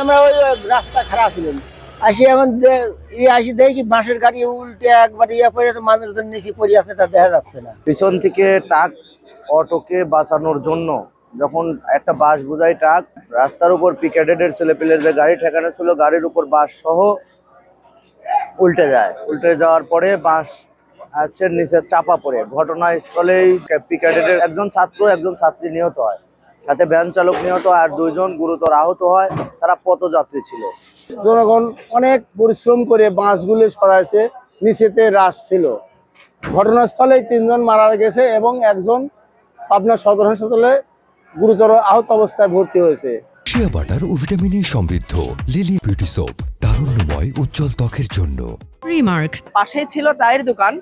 আমরা ওই রাস্তা খারাপ ছিলাম আসি এখন ই ইয়ে আসি দেখি বাঁশের গাড়ি উল্টে একবার ইয়ে পড়ে মানুষজন নিচে পড়ে আছে, তা দেখা যাচ্ছে না। পিছন থেকে টাক অটোকে বাঁচানোর জন্য যখন একটা বাস বোঝাই ট্রাক, রাস্তার উপর পিকেটেডের ছেলেপেলের যে গাড়ি ঠেকানো ছিল, গাড়ির উপর বাস সহ উল্টে যায়। উল্টে যাওয়ার পরে বাস আছে নিচে চাপা পড়ে। ঘটনাস্থলেই পিকেটেডের একজন ছাত্র, একজন ছাত্রী নিহত হয়। সাথে ভ্যান চালক নিহত আর দুইজন গুরুতর আহত হয়। তারা পথযাত্রী ছিল। জনগণ অনেক পরিশ্রম করে বাঁশগুলো সরাইছে। নিচেতে হ্রাস ছিল। ঘটনাস্থলে তিনজন মারা গেছে এবং একজন পাবনা সদর হাসপাতালে গুরুতর আহত অবস্থায় ভর্তি হয়েছে। শিয়া বাটার ও ভিটামিনে সমৃদ্ধ। লিলি বিউটি সোপ তারুণ্যময় উজ্জ্বল ত্বকের জন্য। রিমার্ক পাশেই ছিল চায়ের দোকান।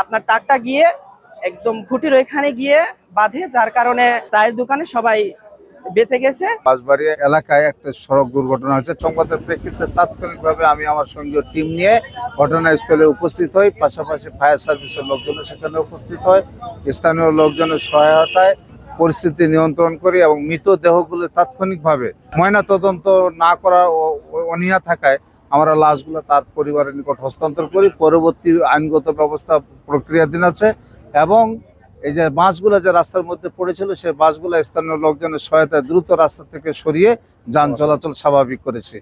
আপনার টাকটা গিয়ে একদম খুঁটির ওইখানে গিয়ে বাঁধে যার কারণে চায়ের দোকানে সবাই বেঁচে গেছে। বাঁশবাড়ি এলাকায় একটা সড়ক দুর্ঘটনা হয়েছে। সংবাদের প্রেক্ষিতে তাৎক্ষণিকভাবে আমি আমার সঙ্গে টিম নিয়ে ঘটনাস্থলে উপস্থিত হই। পাশাপাশি ফায়ার সার্ভিসের লোকজনও সেখানে উপস্থিত হয়। স্থানীয় লোকজনের সহায়তায় পরিস্থিতি নিয়ন্ত্রণ করি এবং মৃতদেহগুলো তাৎক্ষণিকভাবে ময়না তদন্ত না করা অনীহা থাকায় আমরা লাশগুলো তার পরিবারের নিকট হস্তান্তর করি। পরবর্তী আইনগত ব্যবস্থা প্রক্রিয়াধীন আছে এবং এই যে বাসগুলো যে রাস্তার মধ্যে পড়েছিল, সেই বাসগুলো স্থানীয় লোকজনের সহায়তায় দ্রুত রাস্তা থেকে সরিয়ে যান চলাচল স্বাভাবিক করেছে।